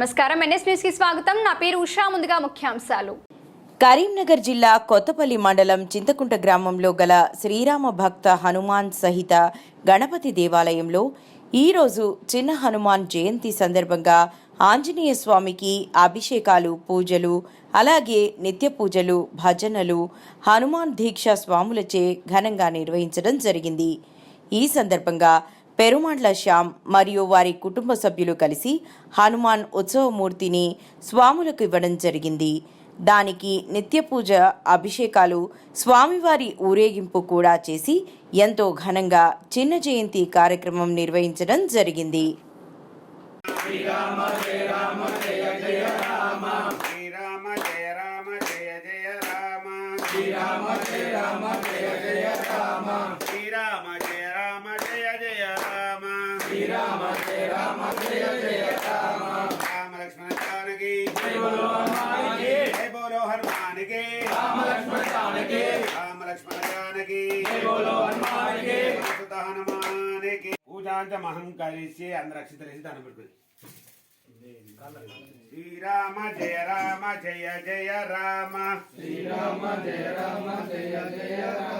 నమస్కారం. ఎన్ఎస్ న్యూస్కి స్వాగతం. నా పేరు ఉషా. ముందుగా ముఖ్యాంశాలు. కరీంనగర్ జిల్లా కొత్తపల్లి మండలం చింతకుంట గ్రామంలో గల శ్రీరామ భక్త హనుమాన్ సహిత గణపతి దేవాలయంలో ఈరోజు చిన్న హనుమాన్ జయంతి సందర్భంగా ఆంజనేయ స్వామికి అభిషేకాలు పూజలు అలాగే నిత్య పూజలు భజనలు హనుమాన్ దీక్ష స్వాములచే ఘనంగా నిర్వహించడం జరిగింది. ఈ సందర్భంగా పెరుమాండ్ల శ్యామ్ మరియు వారి కుటుంబ సభ్యులు కలిసి హనుమాన్ ఉత్సవమూర్తిని స్వాములకు ఇవ్వడం జరిగింది. దానికి నిత్య పూజ అభిషేకాలు స్వామివారి ఊరేగింపు కూడా చేసి ఎంతో ఘనంగా చిన్న జయంతి కార్యక్రమం నిర్వహించడం జరిగింది. శ్రీరామ జయ రామ జయ జయ రామ. శ్రీరామ జయ రామ జయ జయ రామ రామ లక్ష్మణ జానకి జయ బోలో హనుమానికి జయ బోలో హనుమానికి రామ లక్ష్మణ జానకి రామ లక్ష్మణ జానకి జయ బోలో హనుమానికి సుత హనుమానికి. పూజాంత మహంకరిసి అందరు అక్షితలేసి దాన్ని పెట్టుకుంది శ్రీరామ జయ రామ జయ జయ రామ. శ్రీరామ జయ రామ జయ జయ రామ.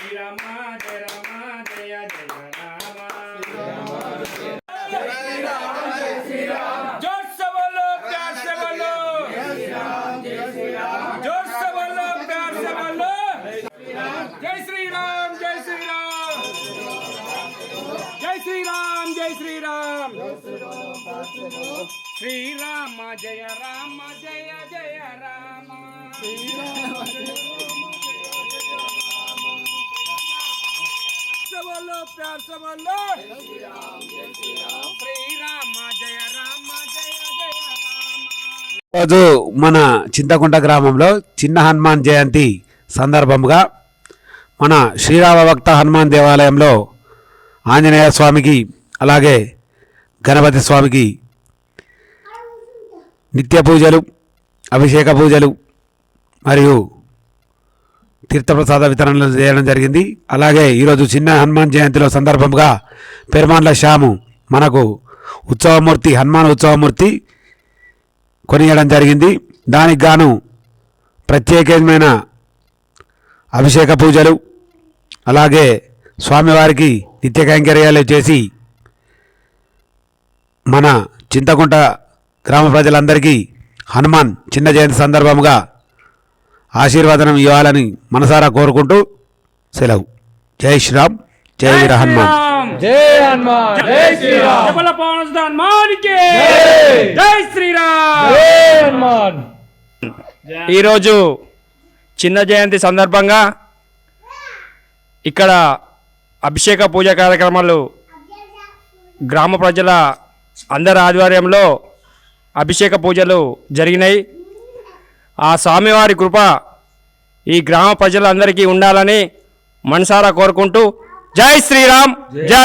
శ్రీరామ జయ రామ జయ జయ రామ. శ్రీరామ శ్రీరామ జయ రామ జయ జయ రామ. రోజు మన చింతకుంట గ్రామంలో చిన్న హనుమాన్ జయంతి సందర్భంగా మన శ్రీరామ భక్త హనుమాన్ దేవాలయంలో ఆంజనేయ స్వామికి అలాగే గణపతి స్వామికి నిత్య పూజలు అభిషేక పూజలు మరియు తీర్థప్రసాద వితరణలు చేయడం జరిగింది. అలాగే ఈరోజు చిన్న హనుమాన్ జయంతిలో సందర్భంగా పెరుమాన్ల శ్యాము మనకు ఉత్సవమూర్తి హనుమాన్ ఉత్సవమూర్తి కొనియడం జరిగింది. దానికి గాను ప్రత్యేకమైన అభిషేక పూజలు అలాగే స్వామివారికి నిత్య కైంకర్యాలు చేసి మన చింతకుంట గ్రామ ప్రజలందరికీ హనుమాన్ చిన్న జయంతి సందర్భముగా ఆశీర్వాదనం ఇవ్వాలని మనసారా కోరుకుంటూ సెలవు. జై శ్రీరామ్ జై వీర హనుమాన్. జై శ్రీరామ్. ఈరోజు చిన్న జయంతి సందర్భంగా ఇక్కడ అభిషేక పూజ కార్యక్రమాలు గ్రామ ప్రజల అందరి ఆధ్వర్యంలో అభిషేక పూజలు జరిగినాయి. ఆ స్వామివారి కృప ఈ గ్రామ ప్రజలందరికీ ఉండాలని మనసారా కోరుకుంటూ జై శ్రీరామ్ జై